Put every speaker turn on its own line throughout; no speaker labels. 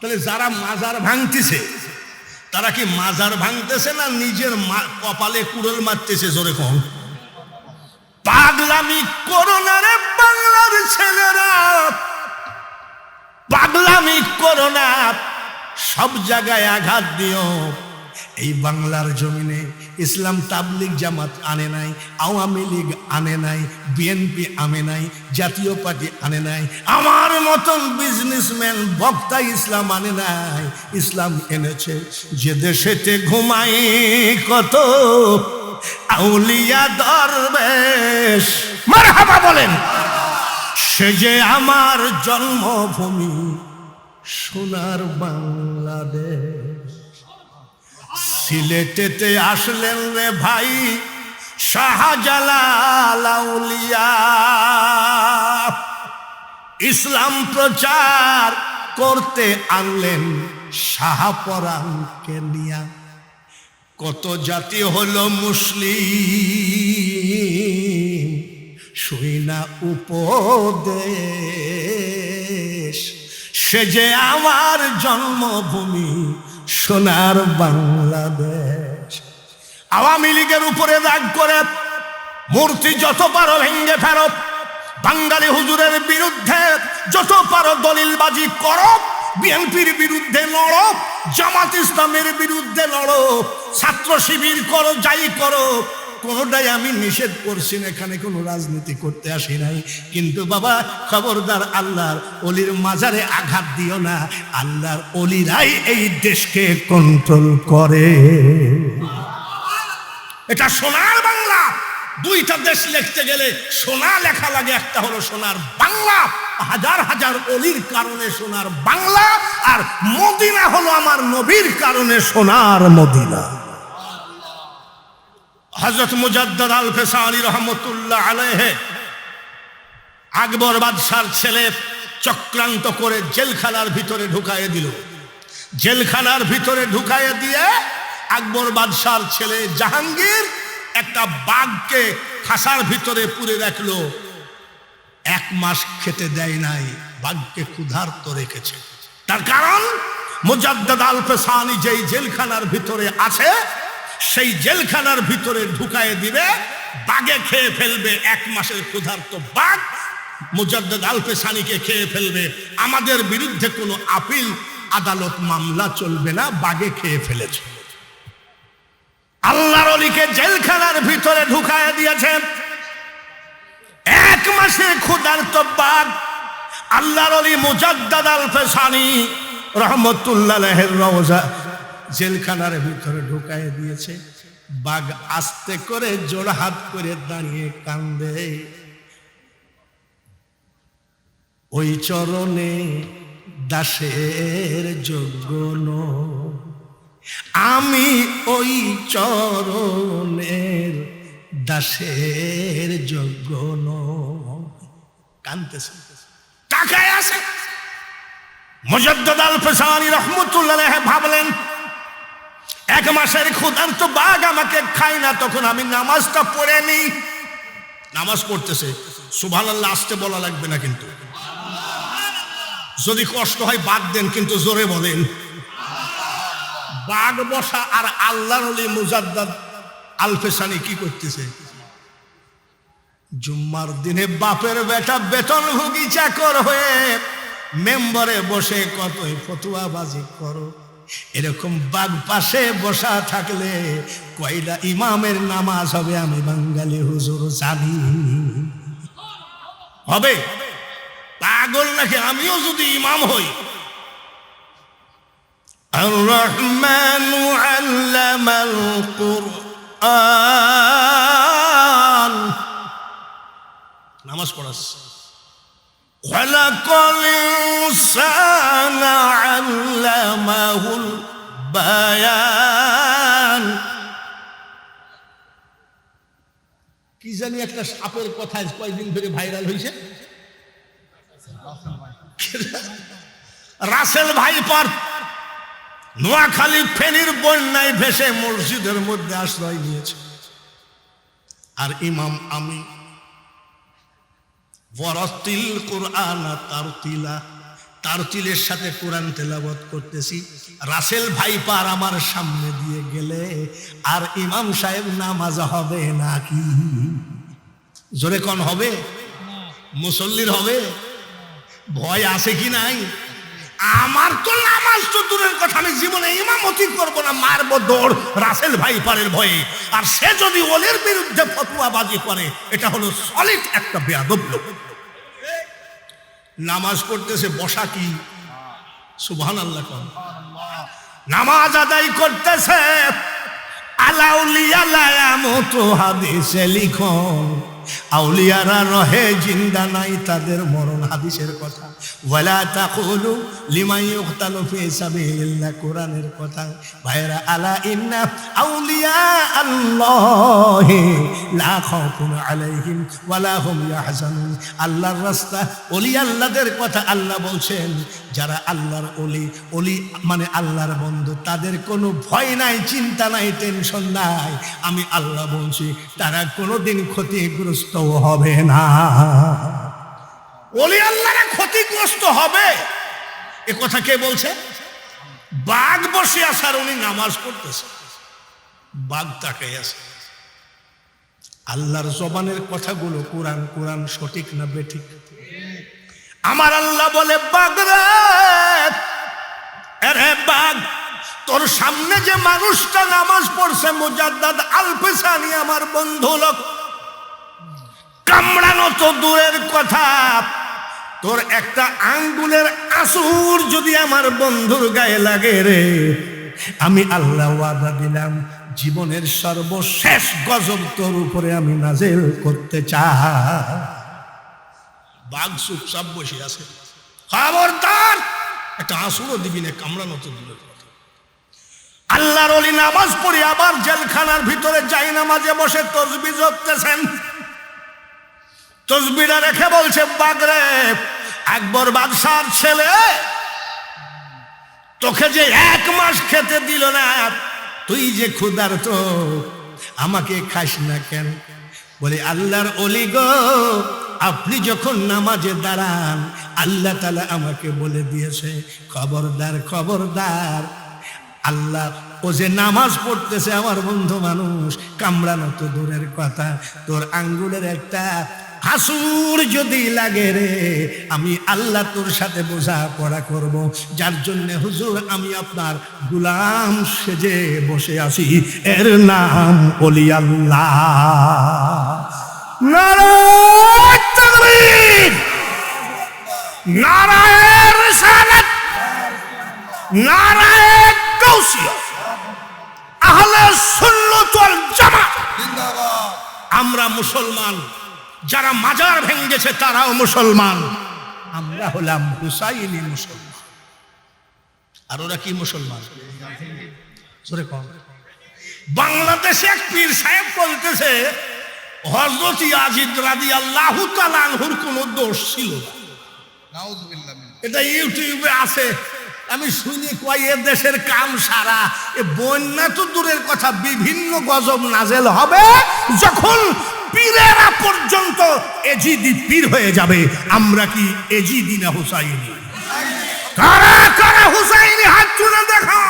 তাহলে যারা মাজার ভাঙতেছে, তারা কি মাজার ভাঙতেছে না নিজের কপালে কুড়ল মারতেছে? জোরে কম পাগলামি করো না রে বাংলার ছেলেরা। পাগলামি করোনা সব জায়গায় আঘাত দিও। এই বাংলার জমিনে ইসলাম তাবলিগ জামাত আনে নাই, আওয়ামী লীগ আনে নাই বিএনপি আনে নাই, জাতীয় পার্টি আনে নাই, আমার মতন বিজনেসম্যান বক্তা ইসলাম আনে নাই। ইসলাম এনেছে যে দেশেতে ঘুমাই কত আউলিয়া দরবেশ। মারহাবা বলেন, সে যে আমার জন্মভূমি সোনার বাংলাদেশ। সিলেটেতে আসলেন রে ভাই শাহজালাল আউলিয়া। ইসলাম প্রচার করতে আনলেন শাহপরানকে নিয়া। কত জাতি হলো মুসলিম, শুই না উপদেশ। সে যে আমার জন্মভূমি সোনার বাংলাদেশ। আওয়ামী লীগের উপরে রাগ করে মূর্তি যত পারো ভেঙ্গে ফেরত, বাঙালি হুজুরের বিরুদ্ধে যত পারো দলিলবাজি করো বিএনপির বিরুদ্ধে লড়ো জামাত ইসলামের বিরুদ্ধে লড়ো ছাত্র শিবির করো, যাই করো কোনোটাই আমি নিষেধ করছি না, এখানে কোনো রাজনীতি করতে আসি নাই। কিন্তু বাবা, খবরদার আল্লাহর অলির মাজারে আঘাত দিও না, আল্লাহর অলিরাই এই দেশকে কন্ট্রোল করে। এটা সোনার বাংলা। দুইটা দেশ লিখতে গেলে সোনা লেখা লাগে, একটা হলো সোনার বাংলা। হাজার হাজার অলির কারণে সোনার বাংলা, আর মদিনা হলো আমার নবীর কারণে সোনার মদিনা। হজরত মুজাদ্দাদ আল ফেসানি রহমতুল্লাহ আলাইহে, আকবর বাদশার ছেলে চক্রান্ত করে জেলখানার ভিতরে ঢুকাইয়ে দিল। জেলখানার ভিতরে ঢুকাইয়ে দিয়ে আকবর বাদশার ছেলে জাহাঙ্গীর একটা বাঘকে খাসার ভিতরে পুরে রাখল। এক মাস খেতে দেয় নাই, বাঘকে ক্ষুধার্ত রেখেছে। তার কারণ মুজাদ্দাদ আল ফেসানি যেই জেলখানার ভিতরে আছে সেই জেলখানার ভিতরে ঢুকায় দিবে বাঘে খেয়ে ফেলবে, এক মাসের ক্ষুধার্ত বাঘ। মুজাদ্দাদ আল ফেসানিকে খেয়ে ফেলবে। আমাদের বিরুদ্ধে কোনো আপিল, আদালত মামলা চলবে না বাঘে খেয়ে ফেলেছে। আল্লাহর অলিকে জেলখানার ভিতরে ঢুকায় দিয়েছেন এক মাসে ক্ষুধার্ত বাঘ। আল্লাহর অলি মুজাদ্দাদ আল ফেসানি রহমতুল্লাহের রওজা জেলখানার ভিতরে ঢুকায় দিয়েছে বাঘ আস্তে করে জোড় হাত করে দাঁড়িয়ে কান্দে ওই চরণে দাসের যোগ্য। আমি ওই চরণের দাসের যোগ্য। কানতেছে টাকায় আছে মুজাদ্দাদ আল ফেসানি রহমতুল্লাহ ভাবলেন এক মাসের ক্ষুধার্ত বাঘ আমাকে খাই না, তখন আমি নামাজটা পড়ে নি নামাজ পড়তেছে। সুভান আল্লাহ আসতে বলা লাগবে না কিন্তু। যদি কষ্ট হয়, বাদ দেন, কিন্তু জোরে বলেন। বাঘ বসা আর অলি মুজাদ্দাদ, আলফেসানি কি করতেছে? জুম্মার দিনে বাপের বেটা বেতন ভুগি চাকর হয়ে, মেম্বারে বসে কতই ফতুয়াবাজি করো। এরকম বাঘ পাশে বসা থাকলে কয়টা ইমামের নামাজ হবে আমি বাঙালি হুজুর জানি হবে পাগল নাকি আমিও যদি ইমাম হই الرحمن علم القرآن নামাজ পড়াচ্ছে خلق الإنسان লাহুল বায়ান। কি জানি একটা সাপের কথা কয়েকদিন ধরে ভাইরাল হয়েছে রাসেল ভাই ভাইপার নোয়াখালী ফেনির বন্যায় ভেসে মসজিদের মধ্যে আশ্রয় নিয়েছে। আর ইমাম আমি। বরতিল কোরআন তার তিলা তার চিলের সাথে কোরআন তেলাবত করতেছি। রাসেল ভাইপার আমার সামনে দিয়ে গেলে, আর ইমাম সাহেব নামাজ হবে নাকি? জোরে কন, হবে? মুসল্লির হবে? ভয় আছে কি নাই? আমার তো নামাজ তো দূরের কথা, আমি জীবনে ইমামতি করব না, মারবো দৌড় রাসেল ভাইপারের ভয়ে। আর সে যদি ওলের বিরুদ্ধে ফতুয়াবাজি করে, এটা হলো সলিড একটা বেয়াদব লোক। নামাজ পড়তেছে, বসা কি? সুবহান আল্লাহ কন। নামাজ আদায় করতেছে, আলাউলিয়া লায়া মতো হাদিসে লিখন। আউলিয়ারা রহে, জিন্দা নাই তাদের মরণ হাদিসের কথা। ওয়ালা তাকুলু লিমান ইউকতালু ফি সাবিলিল্লাহ, কোরআনের কথা। ভাইরা আলা ইন্না আউলিয়া আল্লাহি লা খাউফুন আলাইহিম ওয়ালা হুম ইয়াহজানুন। আল্লাহর রাস্তা, ওলি আল্লাহদের কথা আল্লাহ বলছেন। যারা আল্লাহর ওলি ওলি মানে আল্লাহর বন্ধু, তাদের কোনো ভয় নাই, চিন্তা নাই, টেনশন নাই। আমি আল্লাহ বলছি, তারা কোনোদিন ক্ষতিগ্রস্ত হবে না। ক্ষতিগ্রস্ত হবে। এ কথা কে বলছে? বাঘ বসে আসার উনি নামাজ পড়তেছে। বাঘ তাকাই আছে। আল্লাহর জবানের কথাগুলো কোরআন কোরআন সঠিক না বেঠিক? আমার আল্লাহ বলে, বাঘ রে! বাঘ, তোর সামনে যে মানুষটা নামাজ পড়ছে, মুজাদ্দাদ আলফেসানি, আমার বন্ধু লোক। কামড়ানো তো দূরের কথা। তোর একটা আঙ্গুলের আসুর যদি আমার বন্ধুর গায়ে লাগে রে, আমি আল্লাহ ওয়াদা দিলাম, জীবনের সর্বশেষ গজব তোর উপরে আমি নাজেল করতে চাই। বাঘ চুপচাপ বসে আছে। খবরদার! একটা আসুরও দিবি না, কামড়ানো তো দূরের আল্লাহর অলি নামাজ পড়ে আবার জেলখানার ভিতরে যাই নামাজে বসে তসবি জপতেছেন। তসবিরা রেখে বলছে, বাগরে আকবর বাদশার ছেলে তোকে যে এক মাস খেতে দিল না, তুই যে ক্ষুদার তো আমাকে খাস না কেন? বলে, আল্লাহর অলি গো, আপনি যখন নামাজে দাঁড়ান, আল্লাহ তালা আমাকে বলে দিয়েছে, খবরদার খবরদার। আল্লাহ, ও যে নামাজ পড়তেছে আমার বন্ধু মানুষ, কামড়ানো তো দূরের কথা, তোর আঙ্গুলের একটা হাসুর যদি লাগে রে, আমি আল্লাহ তোর সাথে বোঝা পড়া করব। যার জন্য হুজুর, আমি আপনার গুলাম সেজে বসে আছি। এর নাম অলি আল্লাহ। আমরা মুসলমান যারা মাজার ভেঙ্গেছে তারাও মুসলমান। আমরা হলাম হুসাইনি মুসলমান। আর ওরা কি মুসলমান? জোরে কম। বাংলাদেশে এক পীর সাহেব বলতেছে হজরত আজিদ রাদি আল্লাহ তালানহুর কোনো দোষ ছিল এটা ইউটিউবে আছে। আমি শুনি কয় এ দেশের কাম সারা এ বন্যা তো দূরের কথা বিভিন্ন গজব নাজেল হবে যখন পীরেরা পর্যন্ত এজিদি পীর হয়ে যাবে। আমরা কি এজিদি না হুসাইনি? কারা কারা হুসাইনি? হাত তুলে দেখা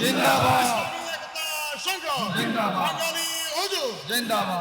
জিন্দাবাদ। জিন্দাবাদ।